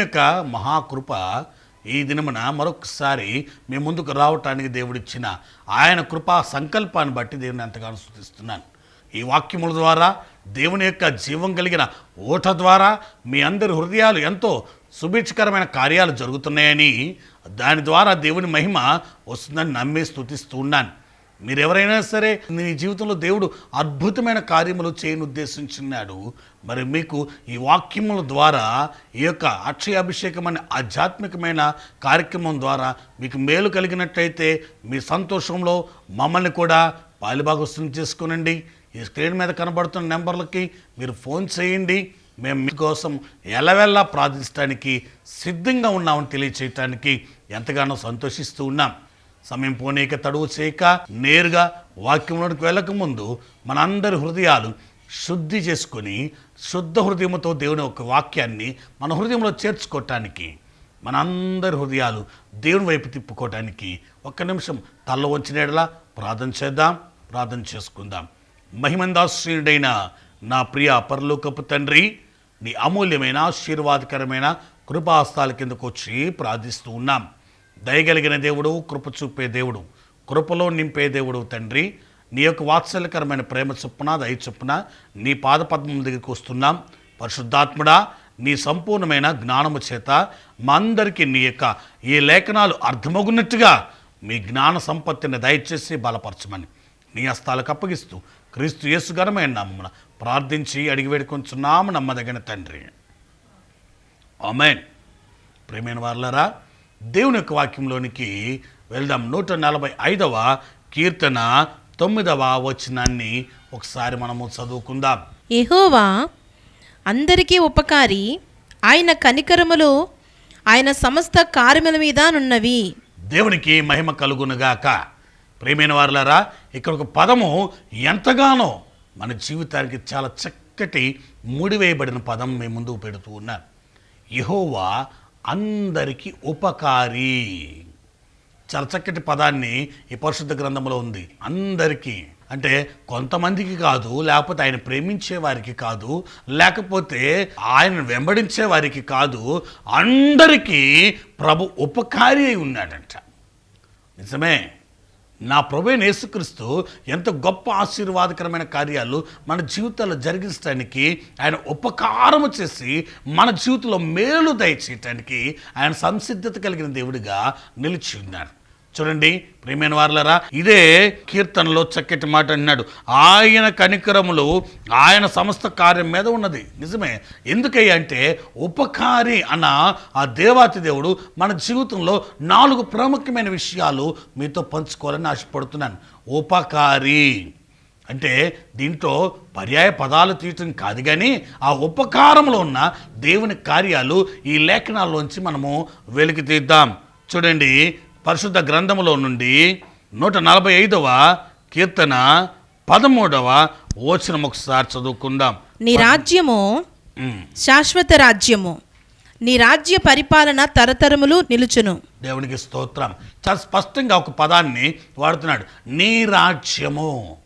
యొక్క మహాకృప ఈ దినమున మరొకసారి మీ ముందుకు రావటానికి దేవుడిచ్చిన ఆయన కృపా సంకల్పాన్ని బట్టి దేవుని ఎంతగానో స్థుతిస్తున్నాను ఈ వాక్యముల ద్వారా దేవుని యొక్క జీవం కలిగిన ఓట ద్వారా మీ అందరి హృదయాలు ఎంతో సుభిక్షకరమైన కార్యాలు జరుగుతున్నాయని దాని ద్వారా దేవుని మహిమ వస్తుందని నమ్మి స్థుతిస్తూ ఉన్నాను. మీరు ఎవరైనా సరే మీ జీవితంలో దేవుడు అద్భుతమైన కార్యములు చేయని ఉద్దేశించున్నాడు మరి మీకు ఈ వాక్యముల ద్వారా ఈ యొక్క అక్షయ అభిషేకం అనే ఆధ్యాత్మికమైన కార్యక్రమం ద్వారా మీకు మేలు కలిగినట్లయితే మీ సంతోషంలో మమ్మల్ని కూడా పాలుభాగస్వం చేసుకోనండి. ఈ స్క్రీన్ మీద కనబడుతున్న నెంబర్లకి మీరు ఫోన్ చేయండి. మేము మీకోసం ఎలవెల్లా ప్రార్థించడానికి సిద్ధంగా ఉన్నామని తెలియచేయటానికి ఎంతగానో సంతోషిస్తూ ఉన్నాం. సమయం పోనీక తడువు చేయక నేరుగా వాక్యంలోనికి వెళ్ళక ముందు మనందరి హృదయాలు శుద్ధి చేసుకొని శుద్ధ హృదయంతో దేవుని ఒక వాక్యాన్ని మన హృదయంలో చేర్చుకోవటానికి మనందరి హృదయాలు దేవుని వైపు తిప్పుకోవటానికి ఒక్క నిమిషం తల్ల వంచినలా ప్రార్థన చేద్దాం ప్రార్థన చేసుకుందాం. మహిమందాశ్రీయుడైన నా ప్రియ పరలోకపు తండ్రి నీ అమూల్యమైన ఆశీర్వాదకరమైన కృపాస్తాల కిందకు వచ్చి ప్రార్థిస్తూ ఉన్నాం. దయగలిగిన దేవుడు కృప చూపే దేవుడు కృపలో నింపే దేవుడు తండ్రి నీ యొక్క వాత్సల్యకరమైన ప్రేమ చొప్పున దయ చొప్పున నీ పాదపద్మం దగ్గరికి వస్తున్నాం. పరిశుద్ధాత్ముడా నీ సంపూర్ణమైన జ్ఞానము చేత మా అందరికీ నీ యొక్క ఈ లేఖనాలు అర్థమగున్నట్టుగా మీ జ్ఞాన సంపత్తిని దయచేసి బలపరచమని నీ హస్తాలకు అప్పగిస్తూ క్రీస్తు యేసుగరమైన నామమున ప్రార్థించి అడిగి వేడుకొంచున్నాము నమ్మదగిన తండ్రి. ఆమెన్. ప్రేమైన వాళ్ళరా దేవుని యొక్క వాక్యంలోనికి వెళ్దాం. నూట నలభై ఐదవ కీర్తన తొమ్మిదవ వచనాన్ని ఒకసారి మనము చదువుకుందాం. యెహోవా అందరికీ ఉపకారి ఆయన కనికరములు ఆయన సమస్త కార్యముల మీద నున్నవి. దేవునికి మహిమ కలుగునుగాక. ప్రేమైన వారులారా ఇక్కడ ఒక పదము ఎంతగానో మన జీవితానికి చాలా చక్కటి ముడివేయబడిన పదం మీ ముందుకు పెడుతూ ఉన్నాను యహోవా అందరికీ ఉపకారి. చాలా చక్కటి పదాన్ని ఈ పరిశుద్ధ గ్రంథంలో ఉంది. అందరికీ అంటే కొంతమందికి కాదు లేకపోతే ఆయన ప్రేమించే వారికి కాదు లేకపోతే ఆయన వెంబడించే వారికి కాదు అందరికీ ప్రభు ఉపకారి అయి ఉన్నాడంట. నిజమే. నా ప్రభు యేసుక్రీస్తు ఎంత గొప్ప ఆశీర్వాదకరమైన కార్యాలు మన జీవితాల్లో జరిగించడానికి ఆయన ఉపకారము చేసి మన జీవితంలో మేలు దయచేయటానికి ఆయన సంసిద్ధత కలిగిన దేవుడిగా నిలిచి ఉన్నాడు. చూడండి ప్రేమైన వారులరా ఇదే కీర్తనలో చక్కటి మాట అన్నాడు ఆయన కనికరములు ఆయన సమస్త కార్యం మీద ఉన్నది. నిజమే. ఎందుకయ్య అంటే ఉపకారి అన్న ఆ దేవాతి దేవుడు మన జీవితంలో నాలుగు ప్రాముఖ్యమైన విషయాలు మీతో పంచుకోవాలని ఆశపడుతున్నాను. ఉపకారి అంటే దీంట్లో పర్యాయ పదాలు తీయటం కాదు కానీ ఆ ఉపకారంలో ఉన్న దేవుని కార్యాలు ఈ లేఖనాల్లోంచి మనము వెలికి తీద్దాం. చూడండి పరిశుద్ధ గ్రంథములో నుండి నూట నలభై ఐదవ కీర్తన పదమూడవ వచనం ఒకసారి చదువుకుందాం. నీ రాజ్యము శాశ్వత రాజ్యము. నీ రాజ్య పరిపాలన తరతరములు నిలుచును. దేవునికి స్తోత్రం. చాలా స్పష్టంగా ఒక పదాన్ని వాడుతున్నాడు. నీ రాజ్యము.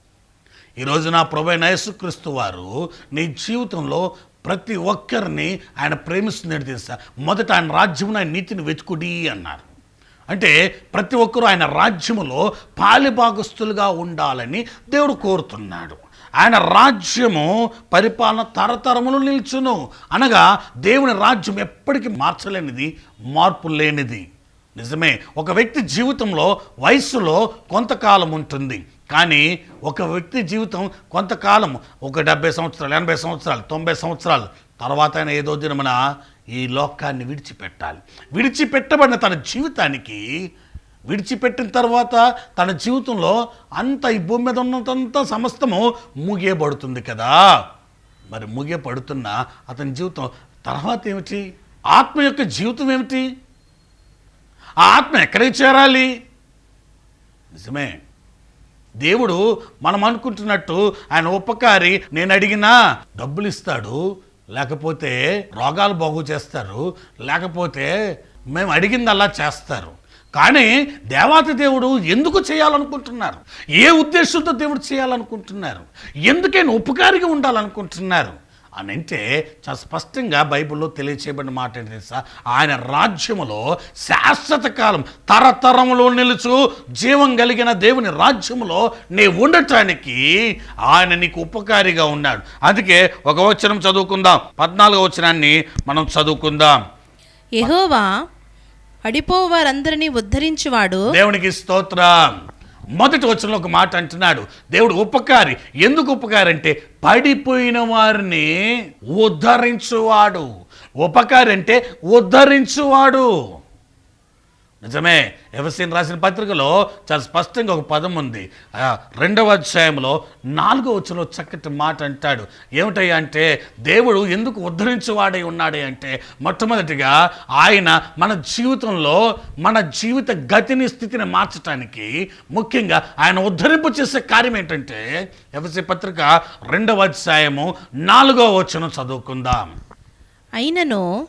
ఈరోజు నా ప్రభు అయిన యేసుక్రీస్తు వారు నీ జీవితంలో ప్రతి ఒక్కరిని ఆయన ప్రేమిస్తున్నాడు తెలుసా? మొదట ఆయన రాజ్యమున ఆయన నీతిని వెతుకుడి అన్నారు. అంటే ప్రతి ఒక్కరూ ఆయన రాజ్యములో పాలిభాగస్తులుగా ఉండాలని దేవుడు కోరుతున్నాడు. ఆయన రాజ్యము పరిపాలన తరతరములు నిల్చును. అనగా దేవుని రాజ్యం ఎప్పటికీ మార్చలేనిది మార్పు లేనిది. నిజమే ఒక వ్యక్తి జీవితంలో వయస్సులో కొంతకాలం ఉంటుంది. కానీ ఒక వ్యక్తి జీవితం కొంతకాలం ఒక డెబ్బై సంవత్సరాలు ఎనభై సంవత్సరాలు తొంభై సంవత్సరాలు తర్వాత ఆయన ఏదో దినమున ఈ లోకాన్ని విడిచిపెట్టాలి. విడిచిపెట్టబడిన తన జీవితానికి విడిచిపెట్టిన తర్వాత తన జీవితంలో అంత ఈ భూమి మీద ఉన్నంత సమస్తము ముగియబడుతుంది కదా. మరి ముగియబడుతున్న అతని జీవితం తర్వాత ఏమిటి? ఆత్మ యొక్క జీవితం ఏమిటి? ఆ ఆత్మ ఎక్కడికి చేరాలి? నిజమే. దేవుడు మనం అనుకుంటున్నట్టు ఆయన ఉపకారి నేను అడిగినా డబ్బులు ఇస్తాడు లేకపోతే రోగాలు బాగు చేస్తారు లేకపోతే మేము అడిగింది అలా చేస్తారు. కానీ దేవాతి దేవుడు ఎందుకు చేయాలనుకుంటున్నారు? ఏ ఉద్దేశంతో దేవుడు చేయాలనుకుంటున్నారు? ఎందుకైనా ఉపకారిగా ఉండాలనుకుంటున్నారు? అని అంటే చాలా స్పష్టంగా బైబిల్లో తెలియచేయబడిన మాట ఏంటి తెలుసా? ఆయన రాజ్యములో శాశ్వత కాలం తరతరములో నిలుచు జీవం కలిగిన దేవుని రాజ్యములో నీ ఉండటానికి ఆయన నీకు ఉపకారిగా ఉన్నాడు. అందుకే ఒక వచనం చదువుకుందాం. పద్నాలుగో వచనాన్ని మనం చదువుకుందాం. యెహోవా పడిపోవారందరినీ ఉద్ధరించువాడు. దేవునికి స్తోత్రం. మొదటి వచనంలో ఒక మాట అంటున్నాడు. దేవుడు ఉపకారి. ఎందుకు ఉపకారి అంటే పడిపోయిన వారిని ఉద్ధరించువాడు. ఉపకారి అంటే ఉద్ధరించువాడు. నిజమే. ఎవసీన్ రాసిన పత్రికలో చాలా స్పష్టంగా ఒక పదం ఉంది. రెండవ అధ్యాయంలో నాలుగో వచ్చలో చక్కటి మాట అంటాడు. ఏమిటయ్యా అంటే దేవుడు ఎందుకు ఉద్ధరించేవాడై ఉన్నాడే అంటే మొట్టమొదటిగా ఆయన మన జీవితంలో మన జీవిత గతిని స్థితిని మార్చడానికి ముఖ్యంగా ఆయన ఉద్ధరింపు చేసే కార్యం ఏంటంటే ఎవసీ పత్రిక రెండవ అధ్యాయము నాలుగో వచనం చదువుకుందాం. అయినను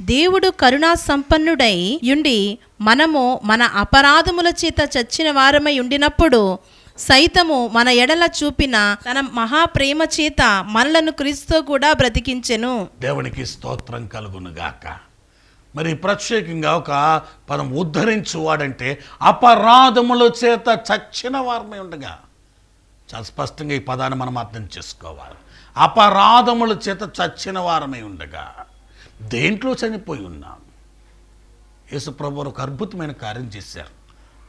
దేవుడు కరుణా సంపన్నుడై యుండి మనము మన అపరాధముల చేత చచ్చిన వారమై ఉండినప్పుడు సైతము మన ఎడల చూపిన తన మహాప్రేమ చేత మనలను క్రీస్తు కూడా బ్రతికించెను. దేవునికి స్తోత్రం కలుగునుగాక. మరి ప్రత్యేకంగా ఒక పదం ఉద్ధరించువాడంటే అపరాధముల చేత చచ్చిన వారమై ఉండగా. చాలా స్పష్టంగా ఈ పదాన్ని మనం అర్థం చేసుకోవాలి. అపరాధముల చేత చచ్చిన వారమై ఉండగా. దేంట్లో చనిపోయి ఉన్నాం? యేసుప్రభు ఒక అద్భుతమైన కార్యం చేశారు.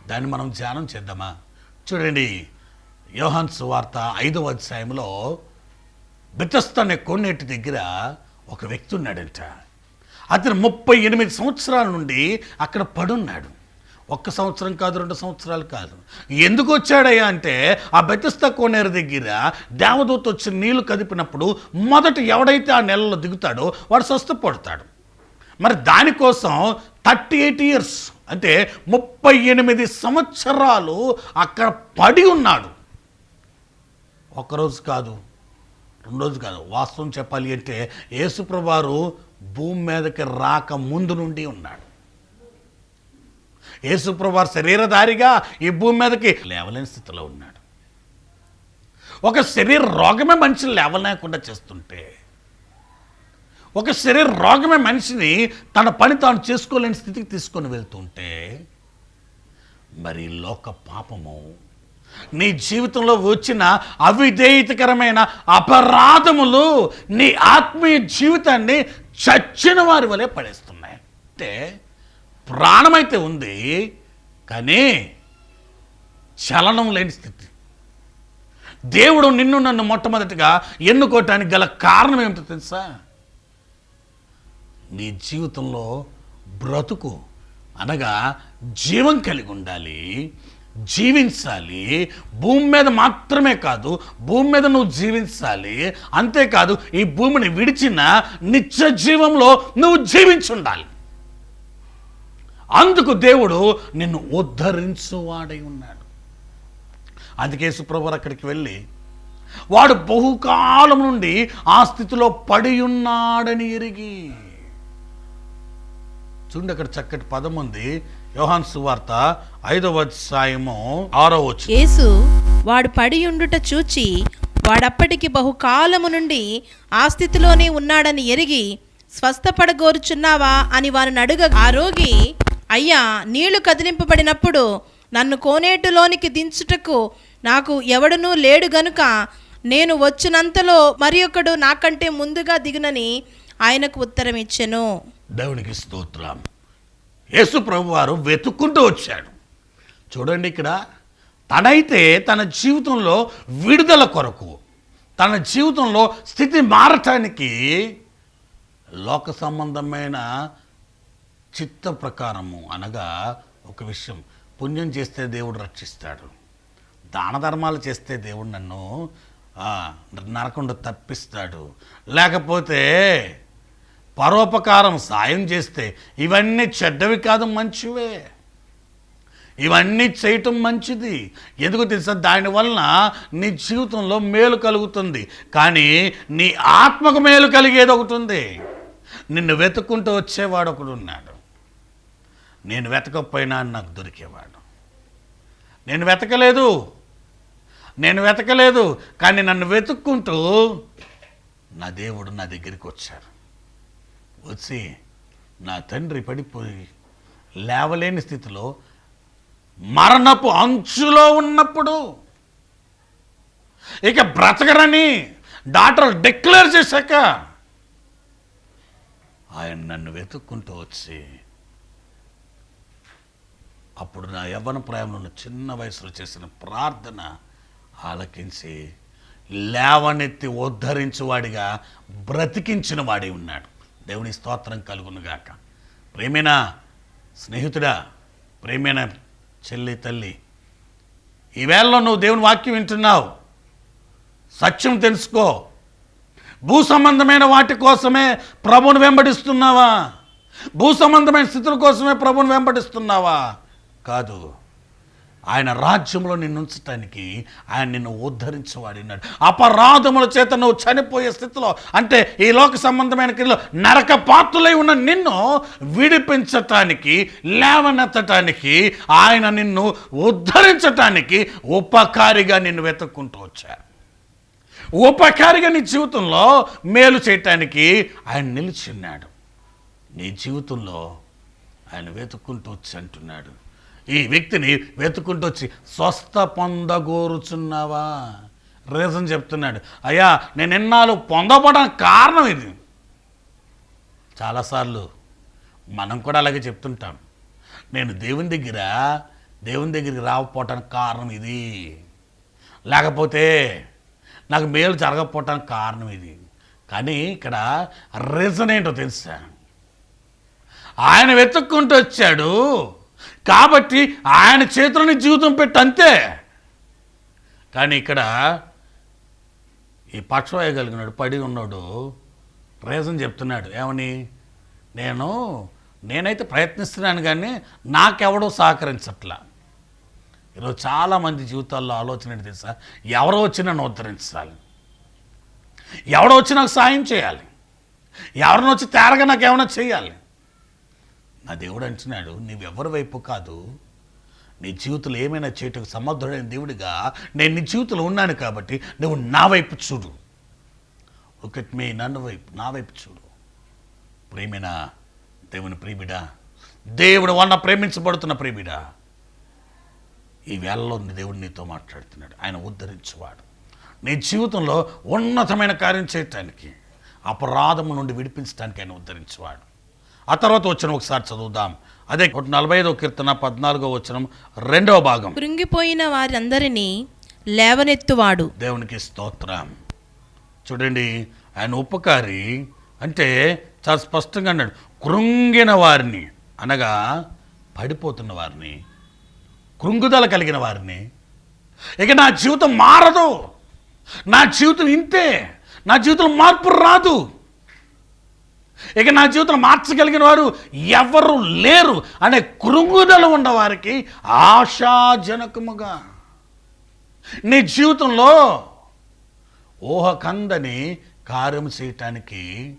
దాన్ని మనం ధ్యానం చేద్దామా? చూడండి యోహాన్ సువార్త ఐదవ అధ్యాయంలో బెతస్త అనే కొన్నేటి దగ్గర ఒక వ్యక్తి ఉన్నాడంట. అతను ముప్పై ఎనిమిది సంవత్సరాల నుండి అక్కడ పడున్నాడు. ఒక్క సంవత్సరం కాదు రెండు సంవత్సరాలు కాదు. ఎందుకు వచ్చాడయ్యా అంటే ఆ బెతస్త కోనేరు దగ్గర దేవదూత వచ్చి నీళ్ళు కదిపినప్పుడు మొదట ఎవడైతే ఆ నెలలో దిగుతాడో వాడు స్వస్థపడతాడు మరి దానికోసం థర్టీ ఎయిట్ ఇయర్స్ అంటే ముప్పై ఎనిమిది సంవత్సరాలు అక్కడ పడి ఉన్నాడు. ఒకరోజు కాదు రెండు రోజు కాదు వాస్తవం చెప్పాలి అంటే యేసుప్రభారు భూమి మీదకి రాక ముందు నుండి ఉన్నాడు. యేసుప్రభారు శరీరధారిగా ఈ భూమి మీదకి లేవలేని స్థితిలో ఉన్నాడు. ఒక శరీర రోగమే మనిషిని లేవలేకుండా చేస్తుంటే ఒక శరీర రోగమే మనిషిని తన పని తాను చేసుకోలేని స్థితికి తీసుకొని వెళ్తుంటే మరి లోక పాపము నీ జీవితంలో వచ్చిన అవిధేయతకరమైన అపరాధములు నీ ఆత్మీయ జీవితాన్ని చచ్చిన వారి వలె పడేస్తున్నాయి అంటే ప్రాణమైతే ఉంది కానీ చలనం లేని స్థితి. దేవుడు నిన్ను నన్ను మొట్టమొదటిగా ఎన్నుకోవటానికి గల కారణం ఏమిటో తెలుసా? నీ జీవితంలో బ్రతుకు అనగా జీవం కలిగి ఉండాలి జీవించాలి. భూమి మీద మాత్రమే కాదు భూమి మీద నువ్వు జీవించాలి. అంతేకాదు ఈ భూమిని విడిచిన నిత్య జీవంలో నువ్వు జీవించుండాలి. అందుకు దేవుడు నిన్ను ఉద్ధరించువాడై ఉన్నాడు. అందుకే సుప్రభు అక్కడికి వెళ్ళి వాడు బహుకాలం నుండి ఆ స్థితిలో పడి ఉన్నాడని ఎరిగి చూడండి అక్కడ చక్కటి పదం ఉంది. యోహాన్ సువార్త ఐదవ అధ్యాయము ఆరో వచ్చు యేసు వాడు పడి ఉండుట చూచి వాడప్పటికి బహుకాలము నుండి ఆ స్థితిలోనే ఉన్నాడని ఎరిగి స్వస్థపడగోరుచున్నావా అని వారిని అడుగ ఆ రోగి అయ్యా నీళ్ళు కదిలింపబడినప్పుడు నన్ను కోనేటిలోనికి దించుటకు నాకు ఎవడునూ లేడు గనుక నేను వచ్చినంతలో మరి ఒకడు నాకంటే ముందుగా దిగునని ఆయనకు ఉత్తరం ఇచ్చెను. దేవునికి స్తోత్రం. యేసు ప్రభు వారు వెతుక్కుంటూ వచ్చాడు. చూడండి ఇక్కడ తనైతే తన జీవితంలో విడుదల కొరకు తన జీవితంలో స్థితి మారటానికి లోక సంబంధమైన చిత్త ప్రకారము అనగా ఒక విషయం. పుణ్యం చేస్తే దేవుడు రక్షిస్తాడు. దాన ధర్మాలు చేస్తే దేవుడు నన్ను నరకుండా తప్పిస్తాడు. లేకపోతే పరోపకారం సాయం చేస్తే ఇవన్నీ చెడ్డవి కాదు మంచివే. ఇవన్నీ చేయటం మంచిది. ఎందుకు తెలుసా? దానివలన నీ జీవితంలో మేలు కలుగుతుంది. కానీ నీ ఆత్మకు మేలు కలిగేది ఒకటి ఉంది. నిన్ను వెతుక్కుంటూ వచ్చేవాడు ఒకడు ఉన్నాడు. నేను వెతకపోయినా నాకు దొరికేవాడు. నేను వెతకలేదు. నేను వెతకలేదు. కానీ నన్ను వెతుక్కుంటూ నా దేవుడు నా దగ్గరికి వచ్చారు వచ్చి నా తండ్రి పడిపోయి లేవలేని స్థితిలో మరణపు అంచులో ఉన్నప్పుడు ఇక బ్రతకరని డాక్టర్ డిక్లేర్ చేశాక ఆయన నన్ను వెతుక్కుంటూ వచ్చి అప్పుడు నా యవ్వన ప్రాయంలో చిన్న వయసులో చేసిన ప్రార్థన ఆలకించి లేవనెత్తి ఉద్ధరించువాడిగా బ్రతికించిన వాడి ఉన్నాడు. దేవుని స్తోత్రం కలుగునుగాక. ప్రేమేనా స్నేహితుడా ప్రేమైన చెల్లి తల్లి ఈవేళలో నువ్వు దేవుని వాక్యం వింటున్నావు. సత్యం తెలుసుకో. భూ సంబంధమైన వాటి కోసమే ప్రభుని వెంబడిస్తున్నావా? భూ సంబంధమైన స్థితుల కోసమే ప్రభుని వెంబడిస్తున్నావా? కాదు. ఆయన రాజ్యంలో నిన్ను ఉంచటానికి ఆయన నిన్ను ఉద్ధరించవాడినాడు అపరాధముల చేత నువ్వు చనిపోయే స్థితిలో అంటే ఈ లోక సంబంధమైన క్రియలో నరక పాత్రులై ఉన్న నిన్ను విడిపించటానికి లేవనెత్తటానికి ఆయన నిన్ను ఉద్ధరించటానికి ఉపకారిగా నిన్ను వెతుక్కుంటూ వచ్చారు ఉపకారిగా నీ జీవితంలో మేలు చేయటానికి ఆయన నిలిచిన్నాడు నీ జీవితంలో ఆయన వెతుక్కుంటూ వచ్చి అంటున్నాడు. ఈ వ్యక్తిని వెతుక్కుంటూ వచ్చి స్వస్థ పొందగోరుచున్నావా? రీజన్ చెప్తున్నాడు. అయ్యా నేను ఎన్నాళ్ళు పొందబడడానికి కారణం ఇది. చాలాసార్లు మనం కూడా అలాగే చెప్తుంటాం. నేను దేవుని దగ్గర దేవుని దగ్గరికి రాకపోవటానికి కారణం ఇది. లేకపోతే నాకు మేలు జరగకపోవటానికి కారణం ఇది. కానీ ఇక్కడ రీజన్ ఏంటో తెలుసా? ఆయన వెతుక్కుంటూ వచ్చాడు. కాబట్టి ఆయన చేతులని జీవితం పెట్టి అంతే. కానీ ఇక్కడ ఈ పక్షం వేయగలిగినాడు పడి ఉన్నాడు. రీజన్ చెప్తున్నాడు. ఏమని? నేను నేనైతే ప్రయత్నిస్తున్నాను కానీ నాకెవడో సహకరించట్లా. ఈరోజు చాలామంది జీవితాల్లో ఆలోచన ఏంటి తెలుసా? ఎవరో వచ్చి నన్ను ఉద్ధరించాలి. ఎవడో వచ్చి నాకు సాయం చేయాలి. ఎవరినొచ్చి తేరగా నాకు ఏమైనా చేయాలి. నా దేవుడు అంటున్నాడు నీవెవరి వైపు కాదు నీ జీవితంలో ఏమైనా చేయటకు సమర్థుడైన దేవుడిగా నేను నీ జీవితంలో ఉన్నాను కాబట్టి నువ్వు నా వైపు చూడు. ఒకటి మీ నన్ను వైపు నా వైపు చూడు. ప్రేమిన? దేవుని ప్రేమిడా? దేవుడు వల్ల ప్రేమించబడుతున్న ప్రేమిడా? ఈ వేళలో దేవుడు నీతో మాట్లాడుతున్నాడు. ఆయన ఉద్ధరించేవాడు. నీ జీవితంలో ఉన్నతమైన కార్యం చేయటానికి అపరాధము నుండి విడిపించడానికి ఆయన ఉద్ధరించేవాడు. ఆ తర్వాత వచ్చిన ఒకసారి చదువుదాం. అదే నలభై ఐదో కీర్తన పద్నాలుగో వచనం రెండవ భాగం. కృంగిపోయిన వారందరినీ లేవనెత్తువాడు. దేవునికి స్తోత్రం. చూడండి ఆయన ఉపకారి అంటే చాలా స్పష్టంగా అన్నాడు. కృంగిన వారిని అనగా పడిపోతున్న వారిని కృంగుదల కలిగిన వారిని. ఇక నా జీవితం మారదు. నా జీవితం ఇంతే. నా జీవితంలో మార్పు రాదు. ఇక నా జీవితం మార్చగలిగిన వారు ఎవరు లేరు అనే కృంగుదల ఉన్నవారికి ఆశాజనకముగా. నీ జీవితంలో ఊహకందని కార్యం చేయటానికి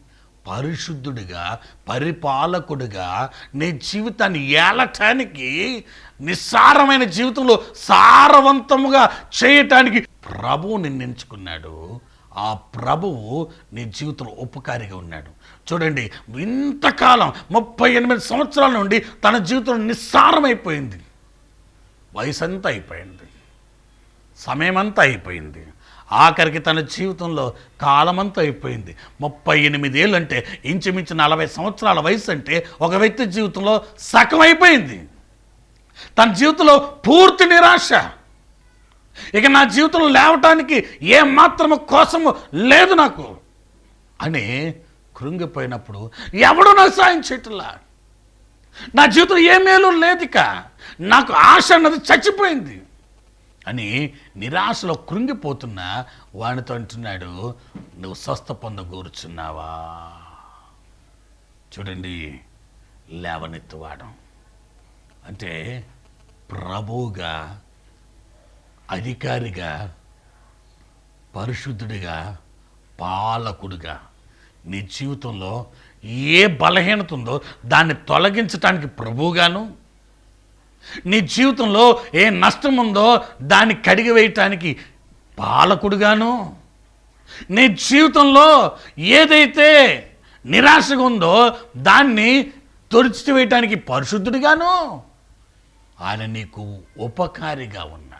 పరిశుద్ధుడిగా పరిపాలకుడిగా నీ జీవితాన్ని ఏలటానికి నిస్సారమైన జీవితంలో సారవంతముగా చేయటానికి ప్రభువు నిన్ను ఎంచుకున్నాడు ఆ ప్రభువు నీ జీవితంలో ఉపకారిగా ఉన్నాడు. చూడండి ఇంతకాలం ముప్పై ఎనిమిది సంవత్సరాల నుండి తన జీవితం నిస్సారమైపోయింది. వయసు అంతా అయిపోయింది. సమయమంతా అయిపోయింది. ఆఖరికి తన జీవితంలో కాలమంతా అయిపోయింది. ముప్పై ఎనిమిదేళ్ళు అంటే ఇంచుమించు నలభై సంవత్సరాల వయసు అంటే ఒక వ్యక్తి జీవితంలో సగం అయిపోయింది తన జీవితంలో పూర్తి నిరాశ. ఇక నా జీవితంలో లేవటానికి ఏ మాత్రము కోసము లేదు నాకు. అని కృంగిపోయినప్పుడు ఎవడు నాకు సాయం చేయట్లా? నా జీవితం ఏ మేలు నాకు ఆశ అన్నది చచ్చిపోయింది. అని నిరాశలో కృంగిపోతున్న వానితో అంటున్నాడు నువ్వు స్వస్థ పొందగూరుచున్నావా? చూడండి లేవనెత్తువాడం. అంటే ప్రభువుగా అధికారిగా పరిశుద్ధుడిగా పాలకుడిగా నీ జీవితంలో ఏ బలహీనత ఉందో దాన్ని తొలగించటానికి ప్రభువుగాను నీ జీవితంలో ఏ నష్టం ఉందో దాన్ని కడిగి వేయటానికి పాలకుడుగాను నీ జీవితంలో ఏదైతే నిరాశగా ఉందో దాన్ని తుడిచివేయటానికి పరిశుద్ధుడిగాను. ఆయన నీకు ఉపకారిగా ఉన్నాడు.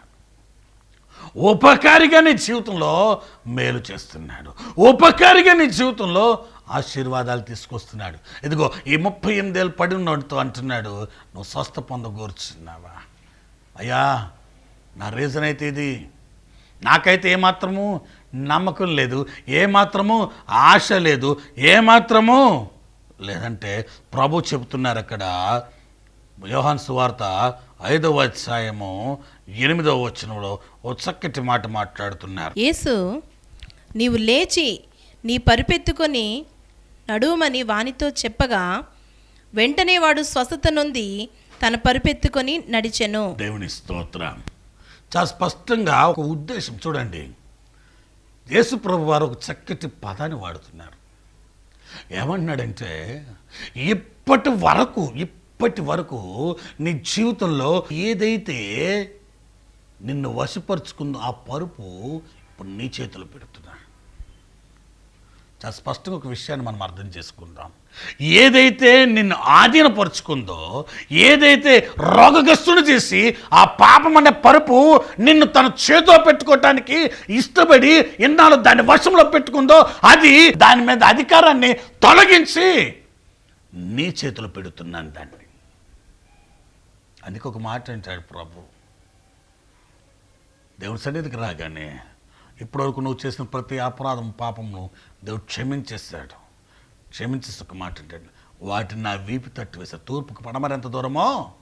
ఉపకారిగా నీ జీవితంలో మేలు చేస్తున్నాడు. ఉపకారిగా నీ జీవితంలో ఆశీర్వాదాలు తీసుకొస్తున్నాడు. ఇదిగో ఈ ముప్పై ఎనిమిదేళ్ళు పడి ఉన్నవాడితో అంటున్నాడు నువ్వు స్వస్థ పొందగోరుచున్నావా? అయ్యా నా రీజన్ అయితే ఇది. నాకైతే ఏమాత్రము నమ్మకం లేదు ఏమాత్రము ఆశ లేదు ఏమాత్రము లేదంటే ప్రభు చెబుతున్నారు అక్కడ యోహాన్ సువార్త ఐదవ అధ్యాయము ఎనిమిదవ వచనంలో ఓ చక్కటి మాట మాట్లాడుతున్నారు. యేసు నీవు లేచి నీ పరుపెత్తుకొని నడుమని వానితో చెప్పగా వెంటనే వాడు స్వస్థత నొంది తన పరుపెత్తుకొని నడిచెను. దేవుని స్తోత్రం. చాలా స్పష్టంగా ఒక ఉద్దేశం చూడండి. యేసు ప్రభు వారు ఒక చక్కటి పదాన్ని వాడుతున్నారు. ఏమన్నాడంటే ఇప్పటి వరకు ఇప్పటి వరకు నీ జీవితంలో ఏదైతే నిన్ను వశపరుచుకుందో ఆ పరుపు ఇప్పుడు నీ చేతిలో పెడుతున్నా. చాలా స్పష్టంగా ఒక విషయాన్ని మనం అర్థం చేసుకుందాం. ఏదైతే నిన్ను ఆధీనపరుచుకుందో ఏదైతే రోగగ్రస్తుడు చేసి ఆ పాపం అనే పరుపు నిన్ను తన చేతిలో పెట్టుకోవటానికి ఇష్టపడి ఇన్నాళ్ళు దాని వశంలో పెట్టుకుందో అది దాని మీద అధికారాన్ని తొలగించి నీ చేతిలో పెడుతున్నాను దాన్ని. అందుకే ఒక మాట అంటాడు ప్రభు దేవుని సన్నిధికి రాగానే ఇప్పటివరకు నువ్వు చేసిన ప్రతి అపరాధం పాపమును దేవుడు క్షమించేస్తాడు. క్షమించేసి ఒక మాట అంటాడు. వాటిని నా వీపు తట్టు వేసా తూర్పుకు పడమరి ఎంత దూరమో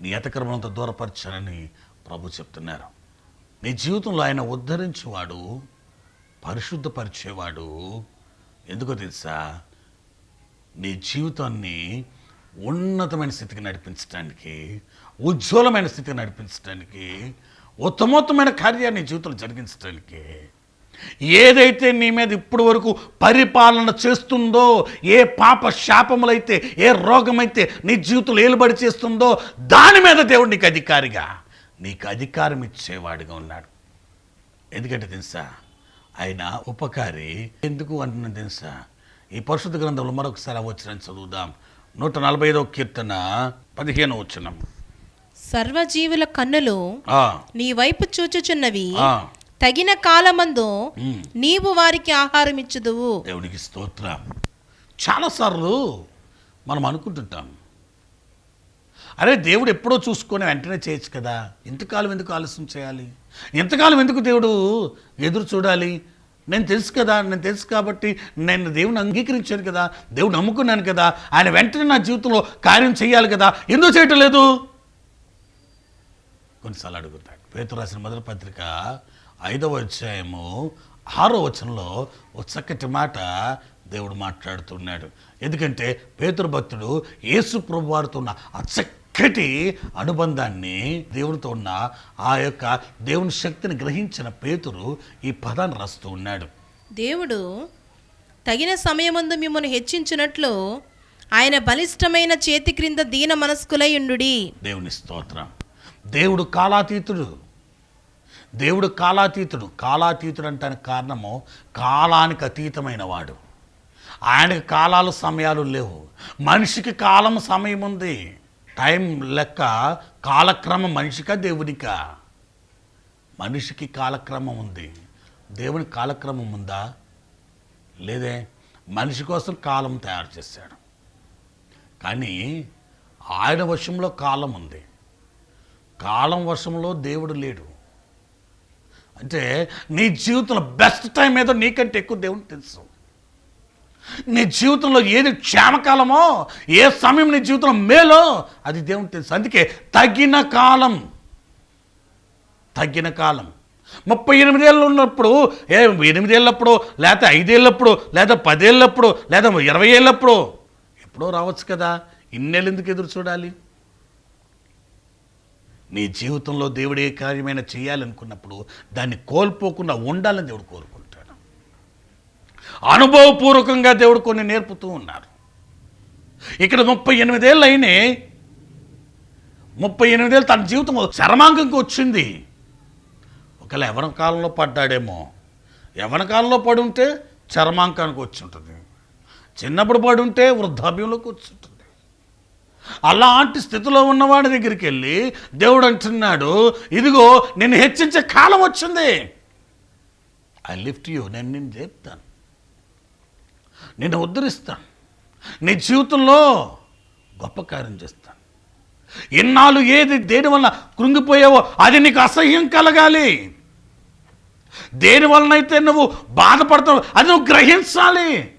నీ ఎతకరమంత దూరపరచానని ప్రభు చెప్తున్నారు. నీ జీవితంలో ఆయన ఉద్ధరించేవాడు పరిశుద్ధపరిచేవాడు. ఎందుకో తెలుసా? నీ జీవితాన్ని ఉన్నతమైన స్థితికి నడిపించడానికి ఉజ్వలమైన స్థితికి నడిపించడానికి ఉత్తమోత్తమైన కార్యాన్ని జీవితంలో జరిగించడానికి ఏదైతే నీ మీద ఇప్పటి వరకు పరిపాలన చేస్తుందో ఏ పాప శాపములైతే ఏ రోగమైతే నీ జీవితంలో ఏలుబడి చేస్తుందో దాని మీద దేవుడు నీకు అధికారిగా నీకు అధికారం ఇచ్చేవాడిగా ఉన్నాడు. ఎందుకంటే తెలుసా? ఆయన ఉపకారి. ఎందుకు అంటున్నాను తెలుసా? ఈ పరిశుద్ధ గ్రంథంలో మరొకసారి వచ్చిన చదువుదాం. నూట నలభై ఐదవ కీర్తన పదిహేను వచ్చినాము సర్వజీవుల కన్నులు నీ వైపు చూచుచున్నవి. తగిన కాలమందు. నీవు వారికి ఆహారం ఇచ్చుదువు దేవునికి స్తోత్రం. చాలాసార్లు మనం అనుకుంటుంటాం. అరే దేవుడు ఎప్పుడో చూసుకొని వెంటనే చేయొచ్చు కదా. ఇంతకాలం ఎందుకు ఆలస్యం చేయాలి? ఇంతకాలం ఎందుకు దేవుడు ఎదురు చూడాలి? నేను తెలుసు కదా నేను తెలుసు కాబట్టి నేను దేవుని అంగీకరించాను కదా దేవుడు నమ్ముకున్నాను కదా ఆయన వెంటనే నా జీవితంలో కార్యం చేయాలి కదా. ఎందుకు చేయటం లేదు? కొన్నిసార్లు అడుగుతాడు పేతురు రాసిన మొదటి పత్రిక ఐదవ అధ్యాయము ఆరో వచనంలో ఒక చక్కటి మాట దేవుడు మాట్లాడుతున్నాడు. ఎందుకంటే పేతురు భక్తుడు యేసు ప్రభు వారితో ఉన్న ఆ చక్కటి అనుబంధాన్ని దేవునితో ఉన్న ఆ యొక్క దేవుని శక్తిని గ్రహించిన పేతురు ఈ పదాన్ని రాస్తూ ఉన్నాడు. దేవుడు తగిన సమయమందు మిమ్మల్ని హెచ్చించినట్లు ఆయన బలిష్టమైన చేతి క్రింద దీన మనస్కులై ఉండుడి. దేవుని స్తోత్రం. దేవుడు కాలాతీతుడు. దేవుడు కాలాతీతుడు. కాలాతీతుడు అంటానికి కారణము కాలానికి అతీతమైన వాడు ఆయనకి కాలాలు సమయాలు లేవు. మనిషికి కాలం సమయం ఉంది. టైం లెక్క కాలక్రమం మనిషికా దేవునికా? మనిషికి కాలక్రమం ఉంది. దేవుని కాలక్రమం ఉందా? లేదే. మనిషి కోసం కాలం తయారు చేశాడు. కానీ ఆయన వశంలో కాలం ఉంది. కాలం వర్షంలో దేవుడు లేడు. అంటే నీ జీవితంలో బెస్ట్ టైం ఏదో నీకంటే ఎక్కువ దేవుని తెలుసు. నీ జీవితంలో ఏది క్షేమకాలమో ఏ సమయం నీ జీవితంలో మేలో అది దేవుని తెలుసు. అందుకే తగిన కాలం తగ్గిన కాలం. ముప్పై ఎనిమిదేళ్ళు ఉన్నప్పుడు ఏ ఎనిమిదేళ్ళప్పుడు లేకపోతే ఐదేళ్ళప్పుడు లేదా పదేళ్ళప్పుడు లేదా ఇరవై ఏళ్ళప్పుడు ఎప్పుడో రావచ్చు కదా. ఇన్నేళ్ళు ఎందుకు ఎదురు చూడాలి? నీ జీవితంలో దేవుడు ఏ చేయాలనుకున్నప్పుడు దాన్ని కోల్పోకుండా ఉండాలని దేవుడు కోరుకుంటాడు. అనుభవపూర్వకంగా దేవుడు కొన్ని నేర్పుతూ ఉన్నారు. ఇక్కడ ముప్పై ఎనిమిదేళ్ళు అయినాయి ముప్పై ఎనిమిదేళ్ళు తన జీవితం చరమాంకంకి వచ్చింది. ఒకవేళ ఎవరి కాలంలో పడ్డాడేమో ఎవరి కాలంలో పడి ఉంటే చర్మాంకానికి వచ్చి ఉంటుంది. చిన్నప్పుడు పడి ఉంటే వృద్ధాప్యంలోకి వచ్చి ఉంటుంది. అలాంటి స్థితిలో ఉన్నవాడి దగ్గరికి వెళ్ళి దేవుడు అంటున్నాడు ఇదిగో నేను హెచ్చించే కాలం వచ్చింది. ఐ లిఫ్ట్ యూ నేను నిన్ను చెప్తాను నిన్ను ఉద్ధరిస్తాను. నీ జీవితంలో గొప్ప కార్యం చేస్తాను. ఇన్నాళ్ళు ఏది దేని వల్ల కృంగిపోయావో అది నీకు అసహ్యం కలగాలి. దేని వలనైతే నువ్వు బాధపడతావు అది నువ్వు గ్రహించాలి.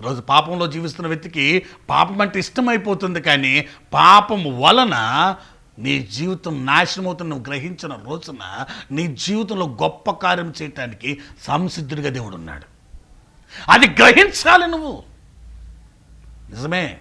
ఈరోజు పాపంలో జీవిస్తున్న వ్యక్తికి పాపం అంటే ఇష్టమైపోతుంది కానీ పాపం వలన నీ జీవితం నాశనమవుతున్న నువ్వు గ్రహించిన రోజున నీ జీవితంలో గొప్ప కార్యం చేయటానికి సంసిద్ధుడిగా దేవుడు ఉన్నాడు అది గ్రహించాలి నువ్వు. నిజమే.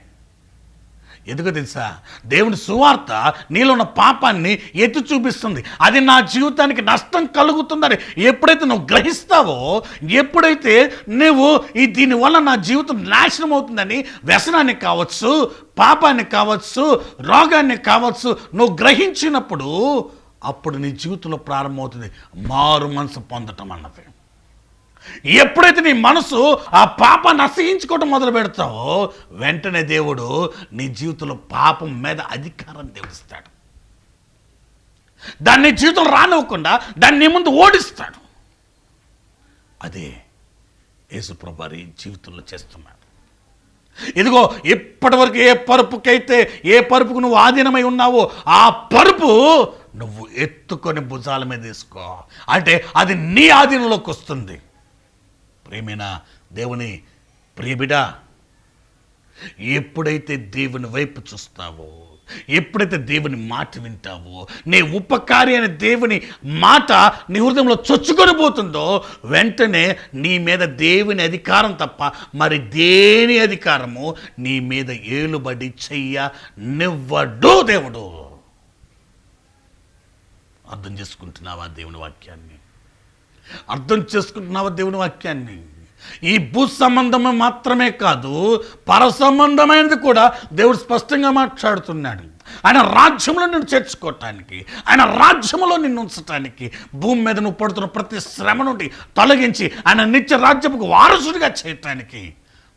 ఎందుకో తెలుసా? దేవుని సువార్త నీలో ఉన్న పాపాన్ని ఎత్తి చూపిస్తుంది. అది నా జీవితానికి నష్టం కలుగుతుందని ఎప్పుడైతే నువ్వు గ్రహిస్తావో ఎప్పుడైతే నువ్వు ఈ దీనివల్ల నా జీవితం నాశనం అవుతుందని వ్యసనాన్ని కావచ్చు పాపాన్ని కావచ్చు రోగాన్ని కావచ్చు నువ్వు గ్రహించినప్పుడు అప్పుడు నీ జీవితంలో ప్రారంభమవుతుంది. మారు మనసు పొందటం అన్నది. ఎప్పుడైతే నీ మనసు ఆ పాపాన్ని అసహించుకోవటం మొదలు పెడతావో వెంటనే దేవుడు నీ జీవితంలో పాపం మీద అధికారం దేవుడిస్తాడు. దాన్ని జీవితం జీవితంలో రానివ్వకుండా దాన్ని నీ ముందు ఓడిస్తాడు. అదే యేసుప్రభారి జీవితంలో చేస్తున్నాడు. ఇదిగో ఇప్పటివరకు ఏ పరుపుకైతే ఏ పరుపుకు నువ్వు ఆధీనమై ఉన్నావో ఆ పరుపు నువ్వు ఎత్తుకొని భుజాల మీద తీసుకో అంటే అది నీ ఆధీనంలోకి వస్తుంది. ప్రేమైన? దేవుని ప్రియబిడ ఎప్పుడైతే దేవుని వైపు చూస్తావో ఎప్పుడైతే దేవుని మాట వింటావో నీ ఉపకారి అనే దేవుని మాట నీ హృదయంలో చొచ్చుకొని పోతుందో వెంటనే నీ మీద దేవుని అధికారం తప్ప మరి దేని అధికారము నీ మీద ఏలుబడి చెయ్య నివ్వడు దేవుడు. అర్థం చేసుకుంటున్నావా దేవుని వాక్యాన్ని? అర్థం చేసుకుంటున్నావా దేవుని వాక్యాన్ని? ఈ భూ సంబంధము మాత్రమే కాదు పర సంబంధమైనది కూడా దేవుడు స్పష్టంగా మాట్లాడుతున్నాడు. ఆయన రాజ్యంలో నిన్ను చేర్చుకోవటానికి ఆయన రాజ్యంలో నిన్ను ఉంచటానికి భూమి మీద నువ్వు పడుతున్న ప్రతి శ్రమ నుండి తొలగించి ఆయన నిత్య రాజ్యముకు వారసుడిగా చేయటానికి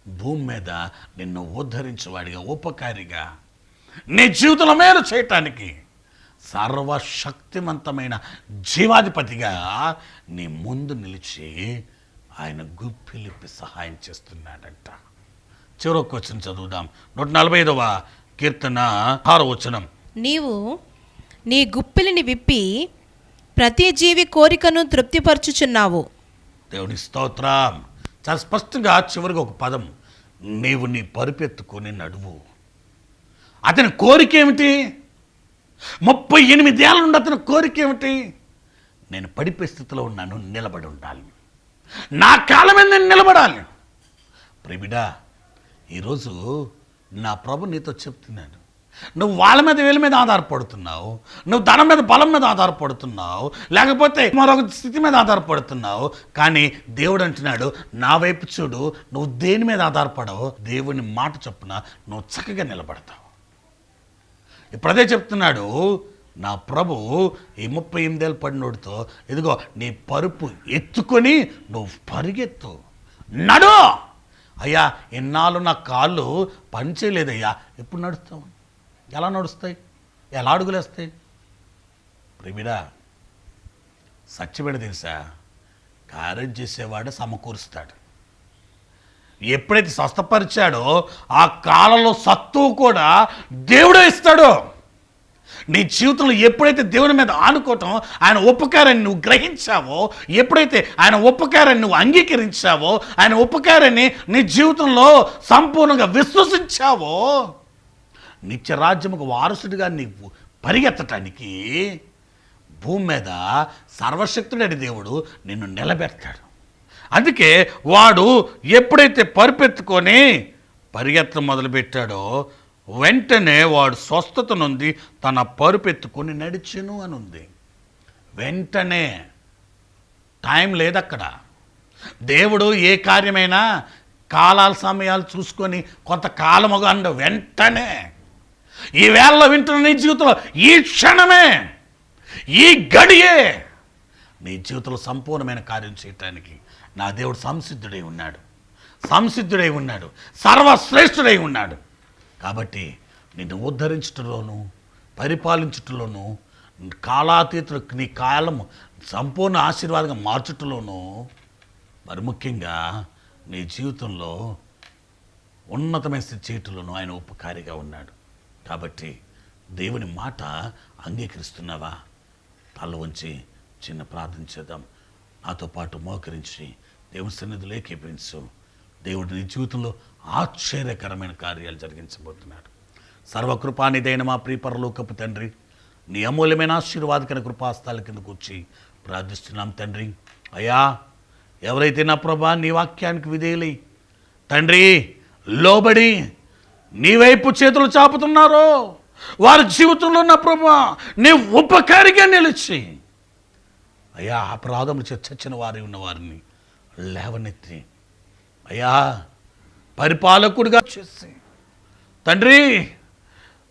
భూమి మీద నిన్ను ఉద్ధరించేవాడిగా ఉపకారిగా నీ జీవితంలో మేలు చేయటానికి సర్వశక్తివంతమైన జీవాధిపతిగా నీ ముందు నిలిచి ఆయన గుప్పిలిప్పి సహాయం చేస్తున్నాడంట. చివరికి వచ్చిన చదువుదాం. నూట నలభై ఐదవ కీర్తన ఆరో వచనం. నీవు నీ గుప్పిలిని విప్పి ప్రతి జీవి కోరికను తృప్తిపరచుచున్నావు. దేవుని స్తోత్రం. చాలా స్పష్టంగా చివరికి ఒక పదం. నీవు నీ పరుపెత్తుకొని నడువు. అతని కోరిక ఏమిటి? ముప్పై ఎనిమిది ఏళ్ళ నుండి అతని కోరిక ఏమిటి? నేను పడిపోయే స్థితిలో ఉన్నాను నిలబడి ఉండాలి. నా కాలం మీద నేను నిలబడాలి. ప్రేమిడా ఈరోజు నా ప్రభు నీతో చెప్తున్నాను. నువ్వు వాళ్ళ మీద వీళ్ళ మీద ఆధారపడుతున్నావు. నువ్వు ధనం మీద బలం మీద ఆధారపడుతున్నావు. లేకపోతే మరొక స్థితి మీద ఆధారపడుతున్నావు. కానీ దేవుడు అంటున్నాడు నా వైపు చూడు నువ్వు దేని మీద ఆధారపడవు? దేవుని మాట చొప్పున నువ్వు చక్కగా నిలబడతావు. ఇప్పుడు అదే చెప్తున్నాడు నా ప్రభు ఈ ముప్పై ఎనిమిదేళ్ళు పడినోడితో ఇదిగో నీ పరుపు ఎత్తుకొని నువ్వు పరిగెత్తు. నడు! అయ్యా ఇన్నాళ్ళు నా కాళ్ళు పనిచేయలేదయ్యా. ఎప్పుడు నడుస్తావు? ఎలా నడుస్తాయి? ఎలా అడుగులేస్తాయి? ప్రేమిడా సత్యమేడ తెలుసా? కార్యం చేసేవాడు సమకూరుస్తాడు. ఎప్పుడైతే స్వస్థపరిచాడో ఆ కాలంలో సత్తువు కూడా దేవుడే ఇస్తాడు. నీ జీవితంలో ఎప్పుడైతే దేవుని మీద ఆనుకోవటం ఆయన ఉపకారాన్ని నువ్వు గ్రహించావో ఎప్పుడైతే ఆయన ఉపకారాన్ని నువ్వు అంగీకరించావో ఆయన ఉపకారాన్ని నీ జీవితంలో సంపూర్ణంగా విశ్వసించావో నిత్యరాజ్యముకు వారసుడిగా నీవు పరిగెత్తటానికి భూమి మీద సర్వశక్తుడైన దేవుడు నిన్ను నిలబెడతాడు. అందుకే వాడు ఎప్పుడైతే పరిపెత్తుకొని పరిగెత్తడం మొదలుపెట్టాడో వెంటనే వాడు స్వస్థత నుండి తన పరుపెత్తుకొని నడిచెను అని ఉంది వెంటనే. టైం లేదక్కడ. దేవుడు ఏ కార్యమైనా కాలాల సమయాలు చూసుకొని కొంతకాలముగా అండ వెంటనే. ఈ వేళలో వింటున్న నీ జీవితంలో ఈ క్షణమే ఈ గడియే నీ జీవితంలో సంపూర్ణమైన కార్యం చేయటానికి నా దేవుడు సంసిద్ధుడై ఉన్నాడు. సంసిద్ధుడై ఉన్నాడు. సర్వశ్రేష్ఠుడై ఉన్నాడు. కాబట్టి నిన్ను ఉద్ధరించటంలోనూ పరిపాలించటంలోనూ కాలాతీతుడు నీ కాలం సంపూర్ణ ఆశీర్వాదంగా మార్చటంలోనూ మరి ముఖ్యంగా నీ జీవితంలో ఉన్నతమైన స్థితి చేయటంలోనూ ఆయన ఉపకారిగా ఉన్నాడు. కాబట్టి దేవుని మాట అంగీకరిస్తున్నావా? తల ఉంచి చిన్న ప్రార్థన చేద్దాం. నాతో పాటు మోకరించి దేవుని సన్నిధిలోకి ఏకీపించు దేవుడు నీ జీవితంలో ఆశ్చర్యకరమైన కార్యాలు జరిగించబోతున్నాడు. సర్వకృపానిదైన మా ప్రీపరలోకపు తండ్రి నీ అమూల్యమైన ఆశీర్వాదకర కృపాస్థాల కిందకు వచ్చి ప్రార్థిస్తున్నాం తండ్రి. అయ్యా ఎవరైతే నా ప్రభా నీ వాక్యానికి విధేయులై తండ్రి లోబడి నీ వైపు చేతులు చాపుతున్నారో వారి జీవితంలో నా ప్రభా నీ ఉపకారిగా నిలిచి అయ్యా అపరాధములు చచ్చిన వారి ఉన్న వారిని లేవనెత్తి అయ్యా పరిపాలకుడిగా చేసి తండ్రి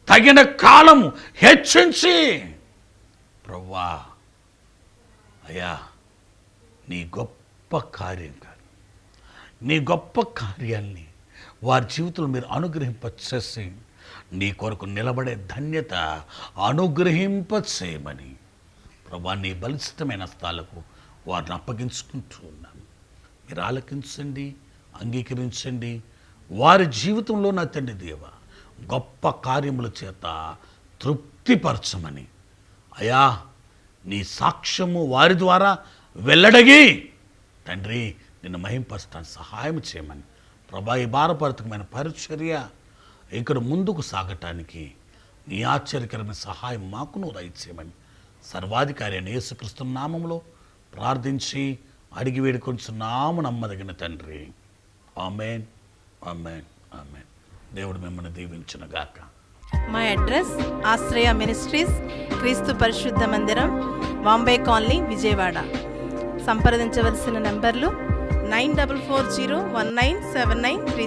తగిన కాలము హెచ్చించి ప్రవ్వా అయ్యా నీ గొప్ప కార్యం కాదు. నీ గొప్ప కార్యాన్ని వారి జీవితంలో మీరు అనుగ్రహింపచేసి నీ కొరకు నిలబడే ధన్యత అనుగ్రహింపచేయమని ప్రభా నీ బలిష్టమైన స్థాలకు వారిని అప్పగించుకుంటూ ఉన్నాను. మీరు ఆలకించండి అంగీకరించండి వారి జీవితంలో నా తండ్రి దేవ గొప్ప కార్యముల చేత తృప్తిపరచమని. అయా నీ సాక్ష్యము వారి ద్వారా వెల్లడగి తండ్రి నిన్ను మహింపరచడానికి సహాయం చేయమని. ప్రభా ఈ భారపరతకమైన పరిచర్య ఇక్కడ ముందుకు సాగటానికి నీ ఆశ్చర్యకరమైన సహాయం మాకు నువ్వు దయచేయమని. సర్వాధికారి అయిన యేసుక్రీస్తు నామంలో ప్రార్థించి అడిగి వేడుకొంచున్నాము నమ్మదగిన తండ్రి. ఆమెన్. దేవుడు మిమ్మల్ని దీవించిన గాక. మా అడ్రస్ ఆశ్రయ మినిస్ట్రీస్ క్రీస్తు పరిశుద్ధ మందిరం బాంబే కాలనీ విజయవాడ సంప్రదించవలసిన నంబర్లు nine double four zero one nine seven nine three